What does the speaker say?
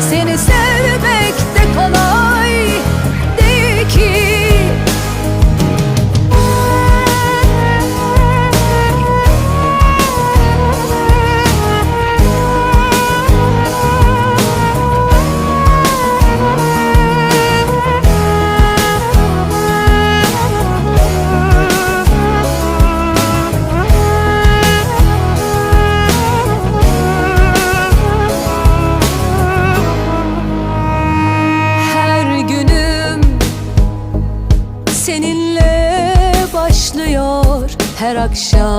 sin is Seninle başlıyor her akşam.